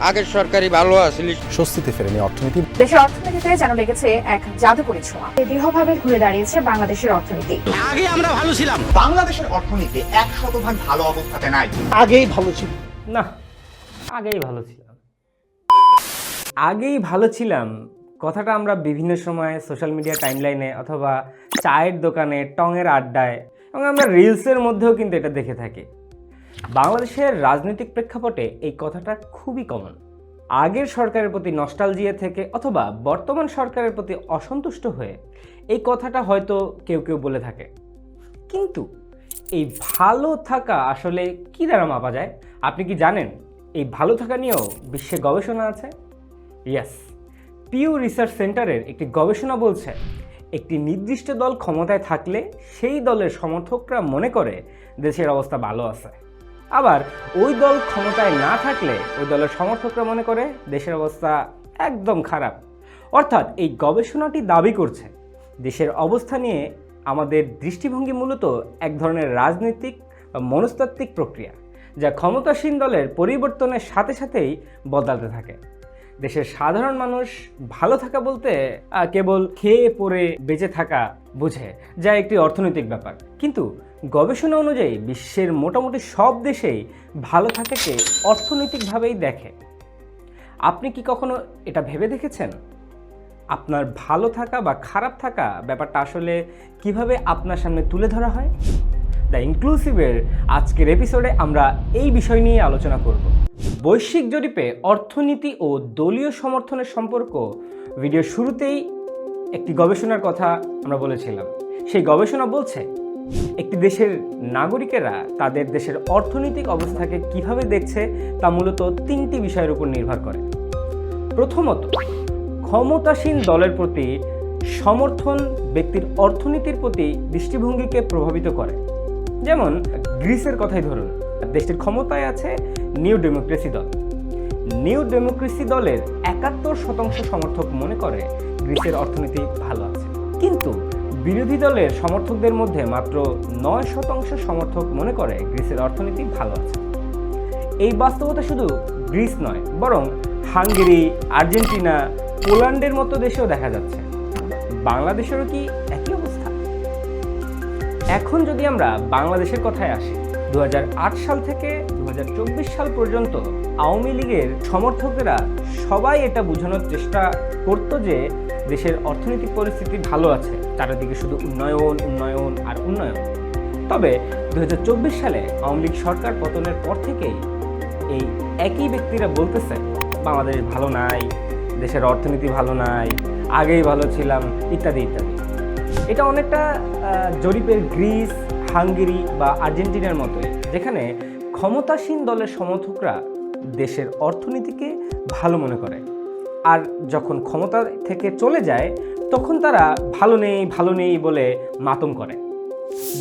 আগের সরকারই ভালো আসলে। স্বস্তিতে ফেরেনি অর্থনীতি। দেশের অর্থনীতিতে যেন লেগেছে এক জাদুকরী ছোঁয়া। দৃঢ়ভাবে ঘুরে দাঁড়িয়েছে বাংলাদেশের অর্থনীতি। আগে আমরা ভালো ছিলাম। বাংলাদেশের অর্থনীতি এক শতভাগ ভালো অবস্থাতে নাই। আগেই ভালো ছিল না আগেই ভালো ছিলাম। আগেই ভালো ছিলাম কথাটা আমরা বিভিন্ন সময় সোশ্যাল মিডিয়া টাইমলাইনে অথবা চায়ের দোকানে টঙের আড্ডায় এবং আমরা রিলসের মধ্যেও কিন্তু এটা দেখে থাকি। বাংলাদেশের রাজনৈতিক প্রেক্ষাপটে এই কথাটা খুবই কমন আগের সরকারের প্রতি নস্টালজিয়া থেকে অথবা বর্তমান সরকারের প্রতি অসন্তুষ্ট হয়ে এই কথাটা হয়তো কেউ কেউ বলে থাকে। কিন্তু এই ভালো থাকা আসলে কি দ্বারা মাপা যায়? আপনি কি জানেন এই ভালো থাকা নিয়েও বিশ্বে গবেষণা আছে? ইয়াস পিউ রিসার্চ সেন্টারের একটি গবেষণা বলছে, একটি নির্দিষ্ট দল ক্ষমতায় থাকলে সেই দলের সমর্থকরা মনে করে দেশের অবস্থা ভালো আছে। আবার ওই দল ক্ষমতায় না থাকলে ওই দলের সমর্থকরা মনে করে দেশের অবস্থা একদম খারাপ। অর্থাৎ এই গবেষণাটি দাবি করছে, দেশের অবস্থা নিয়ে আমাদের দৃষ্টিভঙ্গি মূলত এক ধরনের রাজনৈতিক বা মনস্তাত্ত্বিক প্রক্রিয়া, যা ক্ষমতাসীন দলের পরিবর্তনের সাথে সাথেই বদলাতে থাকে। দেশের সাধারণ মানুষ ভালো থাকা বলতে কেবল খেয়ে পরে বেঁচে থাকা বুঝে, যা একটি অর্থনৈতিক ব্যাপার। কিন্তু গবেষণা অনুযায়ী বিশ্বের মোটামুটি সব দেশেই ভালো থাকাকে অর্থনৈতিকভাবেই দেখে। আপনি কি কখনো এটা ভেবে দেখেছেন? আপনার ভালো থাকা বা খারাপ থাকা ব্যাপারটা আসলে কীভাবে আপনার সামনে তুলে ধরা হয়? দ্য ইনক্লুসিভের আজকের এপিসোডে আমরা এই বিষয় নিয়ে আলোচনা করব। বৈশ্বিক জরিপে অর্থনীতি ও দলীয় সমর্থনের সম্পর্ক ভিডিও শুরুতেই একটি গবেষণার কথা আমরা বলেছিলাম। সেই গবেষণা বলছে একটি দেশের নাগরিকেরা তাদের দেশের অর্থনৈতিক অবস্থাকে কীভাবে দেখছে তা মূলত তিনটি বিষয়ের উপর নির্ভর করে। প্রথমত, ক্ষমতাসীন দলের প্রতি সমর্থন ব্যক্তির অর্থনীতির প্রতি দৃষ্টিভঙ্গিকে প্রভাবিত করে। যেমন, গ্রিসের কথাই ধরুন, দেশটির ক্ষমতায় আছে নিউ ডেমোক্রেসি দল। নিউ ডেমোক্রেসি দলের একাত্তর শতাংশ সমর্থক মনে করে গ্রিসের অর্থনীতি ভালো আছে। কিন্তু বিরোধী দলের সমর্থকদের মধ্যে মাত্র নয় শতাংশ সমর্থক মনে করে গ্রিসের অর্থনীতি ভালো আছে। এই বাস্তবতা শুধু গ্রিস নয়, বরং হাঙ্গেরি, আর্জেন্টিনা, পোল্যান্ডের মতো দেশেও দেখা যাচ্ছে। বাংলাদেশেরও কি একই অবস্থা? এখন যদি আমরা বাংলাদেশের কথায় আসি দু হাজার আট সাল থেকে দু হাজার চব্বিশ সাল পর্যন্ত আওয়ামী লীগের সমর্থকেরা সবাই এটা বোঝানোর চেষ্টা করতো যে দেশের অর্থনৈতিক পরিস্থিতি ভালো আছে, চারিদিকে শুধু উন্নয়ন উন্নয়ন আর উন্নয়ন। তবে দু হাজার চব্বিশ সালে আওয়ামী লীগ সরকার পতনের পর থেকেই এই একই ব্যক্তিরা বলতেছে, বাংলাদেশ ভালো নাই, দেশের অর্থনীতি ভালো নাই, আগেই ভালো ছিলাম, ইত্যাদি ইত্যাদি। এটা অনেকটা জরিপের গ্রিস, হাঙ্গেরি বা আর্জেন্টিনার মতোই, যেখানে ক্ষমতাসীন দলের সমর্থকরা দেশের অর্থনীতিকে ভালো মনে করে। আর যখন ক্ষমতা থেকে চলে যায়, তখন তারা ভালো নেই ভালো নেই বলে মাতম করে।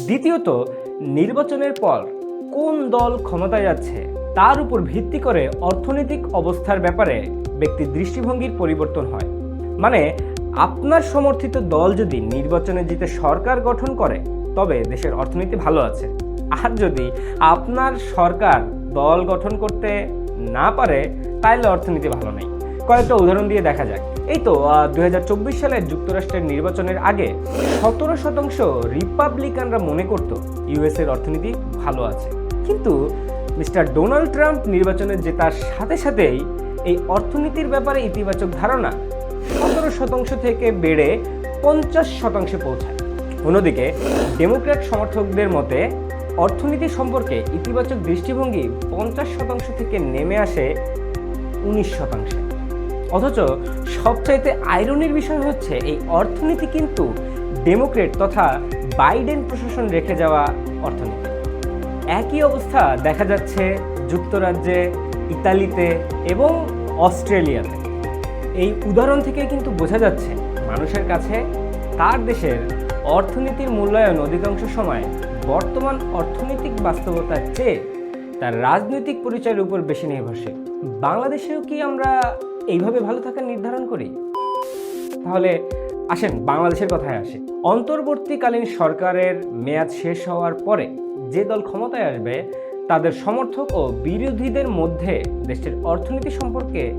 দ্বিতীয়ত, নির্বাচনের পর কোন দল ক্ষমতায় যাচ্ছে, তার উপর ভিত্তি করে অর্থনৈতিক অবস্থার ব্যাপারে ব্যক্তির দৃষ্টিভঙ্গির পরিবর্তন হয়। মানে আপনার সমর্থিত দল যদি নির্বাচনে জিতে সরকার গঠন করে, তবে দেশের অর্থনীতি ভালো আছে। আর যদি আপনার সরকার দল গঠন করতে না পারে তাহলে অর্থনীতি ভালো নেই। কয়েকটা উদাহরণ দিয়ে দেখা যাক। এই তো দুই সালের যুক্তরাষ্ট্রের নির্বাচনের আগে সতেরো শতাংশ রিপাবলিকানরা মনে করত ইউএস এর অর্থনীতি ভালো আছে। কিন্তু মিস্টার ডোনাল্ড ট্রাম্প নির্বাচনে জেতার সাথে সাথেই এই অর্থনীতির ব্যাপারে ইতিবাচক ধারণা সতেরো শতাংশ থেকে বেড়ে পঞ্চাশ শতাংশে পৌঁছায়। অন্যদিকে ডেমোক্র্যাট সমর্থকদের মতে অর্থনীতি সম্পর্কে ইতিবাচক দৃষ্টিভঙ্গি পঞ্চাশ শতাংশ থেকে নেমে আসে উনিশ শতাংশে। অথচ সবচাইতে আইরনির বিষয় হচ্ছে এই অর্থনীতি কিন্তু ডেমোক্রেট তথা বাইডেন প্রশাসন রেখে যাওয়া অর্থনীতি। একই অবস্থা দেখা যাচ্ছে যুক্তরাজ্যে, ইতালিতে এবং অস্ট্রেলিয়াতে। এই উদাহরণ থেকে কিন্তু বোঝা যাচ্ছে মানুষের কাছে তার দেশের অর্থনীতির মূল্যায়ন অধিকাংশ সময় বর্তমান অর্থনৈতিক বাস্তবতার চেয়ে তার রাজনৈতিক পরিচয়ের উপর বেশি নির্ভরশীল। বাংলাদেশেও কি আমরা এইভাবে ভালো থাকার নির্ধারণ করি? তাহলে আসেন বাংলাদেশের কথায় আসি। অন্তর্বর্তীকালীন সরকারের মেয়াদ শেষ হওয়ার পরে যে দল ক্ষমতায় আসবে, তাদের সমর্থক ও বিরোধীদের মধ্যে দেশটির অর্থনীতি সম্পর্কে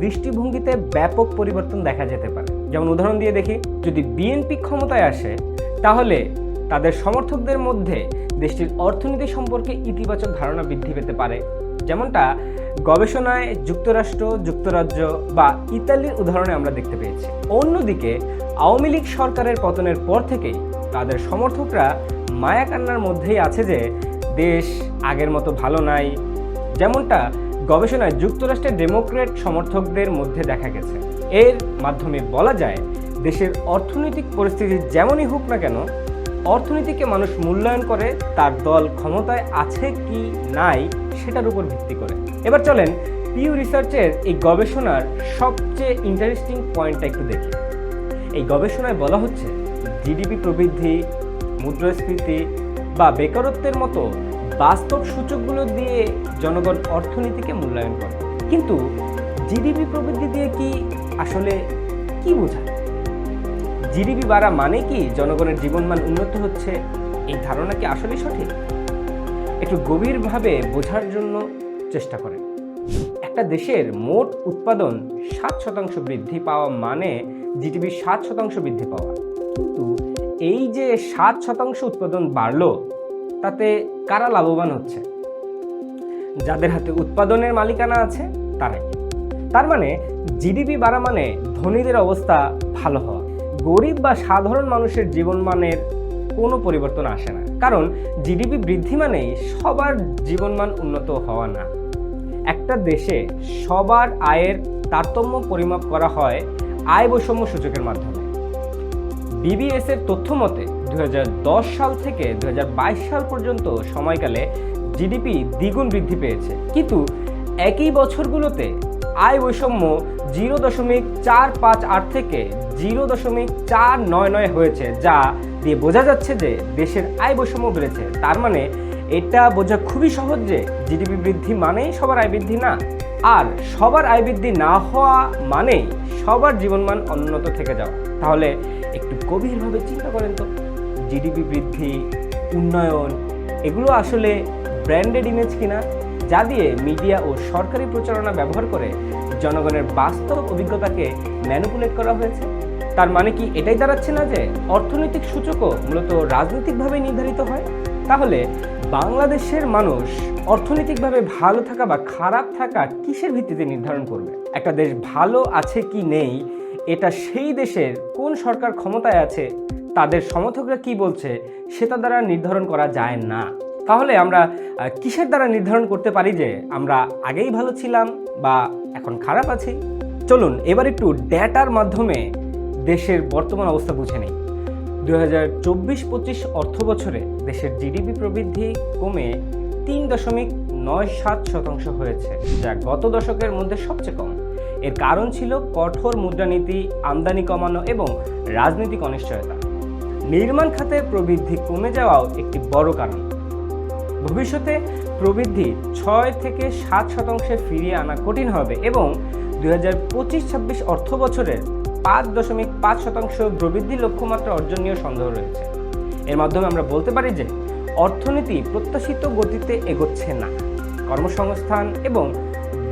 দৃষ্টিভঙ্গিতে ব্যাপক পরিবর্তন দেখা যেতে পারে। যেমন উদাহরণ দিয়ে দেখি, যদি বিএনপি ক্ষমতায় আসে, তাহলে তাদের সমর্থকদের মধ্যে দেশটির অর্থনীতি সম্পর্কে ইতিবাচক ধারণা বৃদ্ধি পেতে পারে। যেমনটা গবেষণায় যুক্তরাষ্ট্র, যুক্তরাজ্য বা ইতালির উদাহরণে আমরা দেখতে পেয়েছি। অন্যদিকে, আওয়ামী লীগ সরকারের পতনের পর থেকেই তাদের সমর্থকরা মায়া কান্নার মধ্যেই আছে যে, দেশ আগের মতো ভালো নাই। যেমনটা গবেষণায় যুক্তরাষ্ট্রের ডেমোক্রেট সমর্থকদের মধ্যে দেখা গেছে। এর মাধ্যমে বলা যায়, দেশের অর্থনৈতিক পরিস্থিতি যেমনই হোক না কেন, অর্থনীতিকে মানুষ মূল্যায়ন করে তার দল ক্ষমতায় আছে কি নাই সেটার উপর ভিত্তি করে। এবার চলেন পিউ রিসার্চের এই গবেষণার সবচেয়ে ইন্টারেস্টিং পয়েন্টটা একটু দেখি। এই গবেষণায় বলা হচ্ছে জিডিপি প্রবৃদ্ধি, মুদ্রাস্ফীতি বা বেকারত্বের মতো বাস্তব সূচকগুলো দিয়ে জনগণ অর্থনীতিকে মূল্যায়ন করে। কিন্তু জিডিপি প্রবৃদ্ধি দিয়ে কি আসলে কি বোঝায়? জিডিপি বাড়া মানে কি? জনগণের জীবনমান উন্নত হচ্ছে? এই ধারণা কি আসলেই সঠিক? একটু গভীরভাবে বোঝার জন্য চেষ্টা করেন। একটা দেশের মোট উৎপাদন সাত শতাংশ বৃদ্ধি পাওয়া মানে জিডিপি সাত শতাংশ বৃদ্ধি পাওয়া। কিন্তু এই যে সাত শতাংশ উৎপাদন বাড়লো, তাতে কারা লাভবান হচ্ছে? যাদের হাতে উৎপাদনের মালিকানা আছে, তারাই। তার মানে জিডিপি বাড়া মানে ধনীদের অবস্থা ভালো হওয়া। গরিব বা সাধারণ মানুষের জীবনমানের কোনো পরিবর্তন আসে না। কারণ জিডিপি বৃদ্ধি মানেই সবার জীবনমান উন্নত হওয়া না। একটা দেশে সবার আয়ের তারতম্য পরিমাপ করা হয় আয় বৈষম্য সূচকের মাধ্যমে। বিবিএস এর তথ্য মতে দু সাল থেকে দু হাজার বাইশ সাল পর্যন্ত সময়কালে জিডিপি দ্বিগুণ বৃদ্ধি পেয়েছে। কিন্তু একই বছরগুলোতে আয় বৈষম্য জিরো দশমিক চার পাঁচ আট থেকে জিরো দশমিক চার নয় নয় হয়েছে, যা দিয়ে বোঝা যাচ্ছে যে দেশের আয় বৈষম্য বেড়েছে। তার মানে এটা বোঝা খুবই সহজ যে জিডিপি বৃদ্ধি মানেই সবার আয় বৃদ্ধি না। আর সবার আয় বৃদ্ধি না হওয়া মানেই সবার জীবনমান উন্নত থেকে যাওয়া। তাহলে একটু গভীরভাবে চিন্তা করেন তো। জিডিপি বৃদ্ধি, উন্নয়ন, এগুলো আসলে ব্র্যান্ডেড ইমেজ কিনা? যা দিয়ে মিডিয়া ও সরকারি প্রচারণা ব্যবহার করে জনগণের বাস্তব অভিজ্ঞতাকে ম্যানুপুলেট করা হয়েছে। তার মানে কি এটাই দাঁড়াচ্ছে না যে অর্থনৈতিক সূচকও মূলত রাজনৈতিকভাবে নির্ধারিত হয়? তাহলে বাংলাদেশের মানুষ অর্থনৈতিকভাবে ভালো থাকা বা খারাপ থাকা কিসের ভিত্তিতে নির্ধারণ করবে? একটা দেশ ভালো আছে কি নেই? এটা সেই দেশের কোন সরকার ক্ষমতায় আছে? তাদের সমর্থকরা কি বলছে? সেটা দ্বারা নির্ধারণ করা যায় না। তাহলে আমরা কিসের দ্বারা নির্ধারণ করতে পারি যে আমরা আগেই ভালো ছিলাম বা এখন খারাপ আছি? চলুন এবার একটু ডেটার মাধ্যমে দেশের বর্তমান অবস্থা বুঝে নেই। দু হাজার চব্বিশ পঁচিশ অর্থ বছরে দেশের জিডিপি প্রবৃদ্ধি কমে তিন দশমিক নয় সাত শতাংশ হয়েছে, যা গত দশকের মধ্যে সবচেয়ে কম। এর কারণ ছিল কঠোর মুদ্রানীতি, আমদানি কমানো এবং রাজনৈতিক অনিশ্চয়তা। নির্মাণ খাতে প্রবৃদ্ধি কমে যাওয়াও একটি বড় কারণ। ভবিষ্যতে প্রবৃদ্ধি ছয় থেকে সাত শতাংশে ফিরিয়ে আনা কঠিন হবে এবং দুই হাজার পঁচিশ ছাব্বিশ অর্থ বছরের পাঁচ দশমিক পাঁচ শতাংশ প্রবৃদ্ধি লক্ষ্যমাত্রা অর্জন নিয়ে সন্দেহ রয়েছে। এর মাধ্যমে আমরা বলতে পারি যে, অর্থনীতি প্রত্যাশিত গতিতে এগোচ্ছে না। কর্মসংস্থান এবং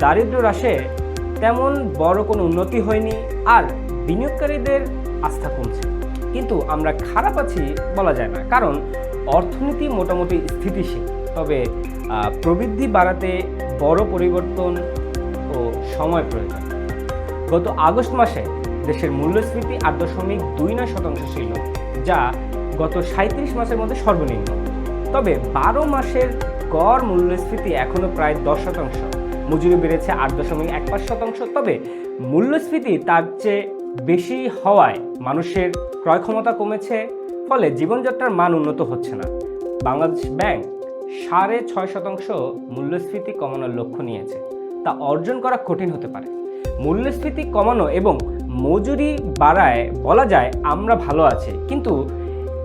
দারিদ্র্য হ্রাসে তেমন বড় কোনো উন্নতি হয়নি আর বিনিয়োগকারীদের আস্থা কমছে। কিন্তু আমরা খারাপ আছি বলা যায় না, কারণ অর্থনীতি মোটামুটি স্থিতিশীল। তবে প্রবৃদ্ধি বাড়াতে বড় পরিবর্তন ও সময় প্রয়োজন। গত আগস্ট মাসে দেশের মূল্যস্ফীতি আট দশমিক দুই নয় শতাংশ ছিল, যা গত সাঁত্রিশ মাসের মধ্যে সর্বনিম্ন। তবে বারো মাসের গড় মূল্যস্ফীতি এখনও প্রায় দশ শতাংশ। মজুরি বেড়েছে আট দশমিক এক পাঁচ শতাংশ, তবে মূল্যস্ফীতি তার চেয়ে বেশি হওয়ায় মানুষের ক্রয় ক্ষমতা কমেছে, ফলে জীবনযাত্রার মান উন্নত হচ্ছে না। বাংলাদেশ ব্যাংক সাড়ে ছয় শতাংশ মূল্যস্ফীতি কমানোর লক্ষ্য নিয়েছে। তা অর্জন করা কঠিন হতে পারে। মূল্যস্ফীতি কমানো এবং মজুরি বাড়ায়, বলা যায় আমরা ভালো আছি। কিন্তু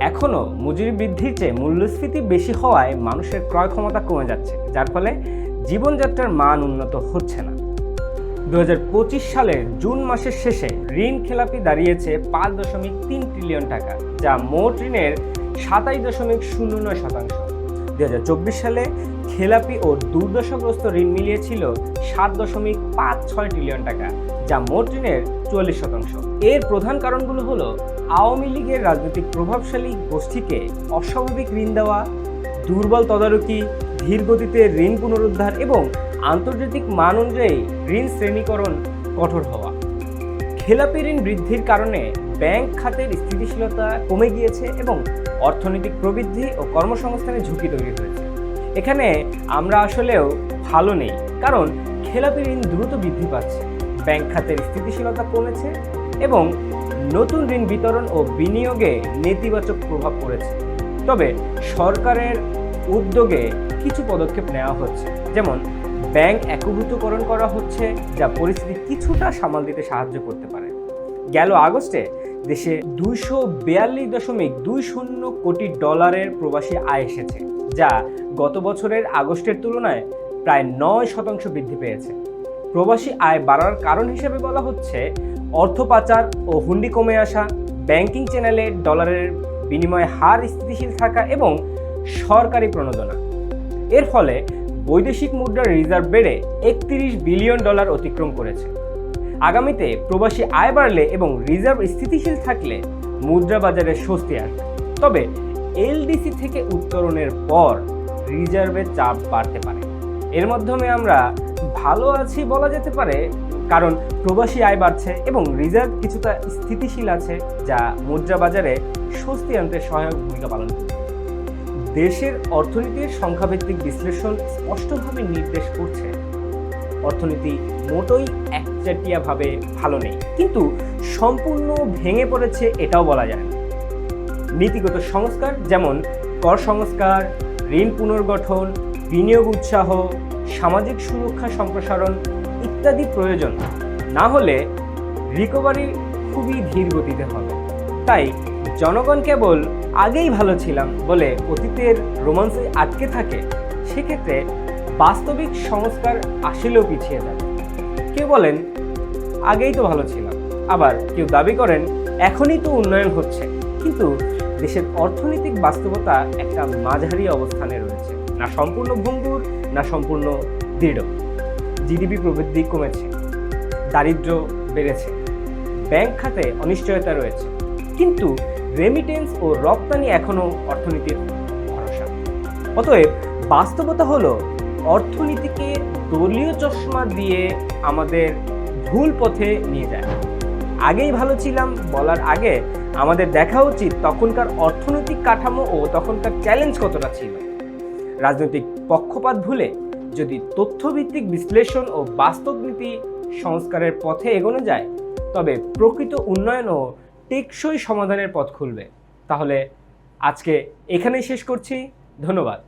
এখনও মজুরি বৃদ্ধির চেয়ে মূল্যস্ফীতি বেশি হওয়ায় মানুষের ক্রয় ক্ষমতা কমে যাচ্ছে, যার ফলে জীবনযাত্রার মান উন্নত হচ্ছে না। দু হাজার পঁচিশ সালের জুন মাসের শেষে ঋণ খেলাপি দাঁড়িয়েছে পাঁচ দশমিক তিন ট্রিলিয়ন টাকা, যা মোট ঋণের সাতাইশ দশমিক শূন্য নয় শতাংশ। দু হাজার চব্বিশ সালে খেলাপি ও দুর্দশাগ্রস্ত ঋণ মিলিয়েছিল সাত দশমিক পাঁচ ছয় ট্রিলিয়ন টাকা। যা মোট ঋণের চুয়াল্লিশ শতাংশ। এর প্রধান কারণগুলো হলো, আওয়ামী লীগের রাজনৈতিক প্রভাবশালী গোষ্ঠীকে অস্বাভাবিক ঋণ দেওয়া, দুর্বল তদারকি, ধীর গতিতে ঋণ পুনরুদ্ধার এবং আন্তর্জাতিক মান অনুযায়ী ঋণ শ্রেণীকরণ কঠোর হওয়া। খেলাপি ঋণ বৃদ্ধির কারণে ব্যাংক খাতের স্থিতিশীলতা কমে গিয়েছে এবং অর্থনৈতিক প্রবৃদ্ধি ও কর্মসংস্থানের ঝুঁকি তৈরি হয়েছে। এখানে আমরা আসলেও ভালো নেই, কারণ খেলাপি ঋণ দ্রুত বৃদ্ধি পাচ্ছে। ব্যাংক খাতের স্থিতিশীলতা কমেছে এবং নতুন ঋণ বিতরণ ও বিনিয়োগে নেতিবাচক প্রভাব পড়েছে। তবে সরকারের উদ্যোগে কিছু পদক্ষেপ নেওয়া হচ্ছে। যেমন, ব্যাংক একীভূতকরণ করা হচ্ছে যা পরিস্থিতি কিছুটা সামাল দিতে সাহায্য করতে পারে। গেল আগস্টে দেশে দুইশো বিয়াল্লিশ দশমিক দুই শূন্য কোটি ডলারের প্রবাসী আয় এসেছে, যা গত বছরের আগস্টের তুলনায় প্রায় নয় শতাংশ বৃদ্ধি পেয়েছে। প্রবাসী আয় বাড়ার কারণ হিসেবে বলা হচ্ছে, অর্থ পাচার ও হুন্ডি কমে আসা, ব্যাংকিং চ্যানেলে ডলারের বিনিময় হার স্থিতিশীল থাকা এবং সরকারি প্রণোদনা। এর ফলে বৈদেশিক মুদ্রার রিজার্ভ বেড়ে একত্রিশ বিলিয়ন ডলার অতিক্রম করেছে। আগামীতে প্রবাসী আয় বাড়লে এবং রিজার্ভ স্থিতিশীল থাকলে মুদ্রা বাজারে স্বস্তি আসবে। তবে এলডিসি থেকে উত্তরণের পর রিজার্ভের চাপ বাড়তে পারে। এর মাধ্যমে আমরা ভালো আছি বলা যেতে পারে, কারণ প্রবাসী আয় বাড়ছে এবং রিজার্ভ কিছুটা স্থিতিশীল আছে, যা মুদ্রা বাজারে স্বস্তি আনতে সহায়ক ভূমিকা পালন করবে দেশের অর্থনীতির সংখ্যাভিত্তিক বিশ্লেষণ স্পষ্টভাবে নির্দেশ করছে। অর্থনীতি মোটই একচাটিয়াভাবে ভালো নেই, কিন্তু সম্পূর্ণ ভেঙে পড়েছে এটাও বলা যায় না। নীতিগত সংস্কার যেমন কর সংস্কার, ঋণ পুনর্গঠন বিনিয়োগ উৎসাহ, সামাজিক সুরক্ষা সম্প্রসারণ ইত্যাদি প্রয়োজন। না হলে রিকভারি খুবই ধীর গতিতে হবে। তাই জনগণ কেবল আগেই ভালো ছিলাম বলে অতীতের রোমান্সে আটকে থাকে, সেক্ষেত্রে বাস্তবিক সংস্কার আসলেও পিছিয়ে যাবে কেউ বলেন, আগেই তো ভালো ছিলাম। আবার কেউ দাবি করেন, এখনই তো উন্নয়ন হচ্ছে। কিন্তু দেশের অর্থনৈতিক বাস্তবতা একটা মাঝারি অবস্থানে রয়েছে। না সম্পূর্ণ ভঙ্গুর, না সম্পূর্ণ দৃঢ়। জিডিপি প্রবৃদ্ধি কমেছে দারিদ্র বেড়েছে, ব্যাংক খাতে অনিশ্চয়তা রয়েছে। কিন্তু রেমিটেন্স ও রপ্তানি এখনও অর্থনীতির ভরসা। অতএব বাস্তবতা হলো, অর্থনীতিকে দলীয় চশমা দিয়ে আমাদের ভুল পথে নিয়ে যায়। আগেই ভালো ছিলাম বলার আগে, আমাদের দেখা উচিত তখনকার অর্থনৈতিক কাঠামো ও তখনকার চ্যালেঞ্জ কতটা ছিল। রাজনৈতিক পক্ষপাত ভুলে যদি তথ্যভিত্তিক বিশ্লেষণ ও বাস্তব নীতি সংস্কারের পথে এগোনো যায়, তবে প্রকৃত উন্নয়ন ও টেকসই সমাধানের পথ খুলবে। তাহলে আজকে এখানেই শেষ করছি। ধন্যবাদ।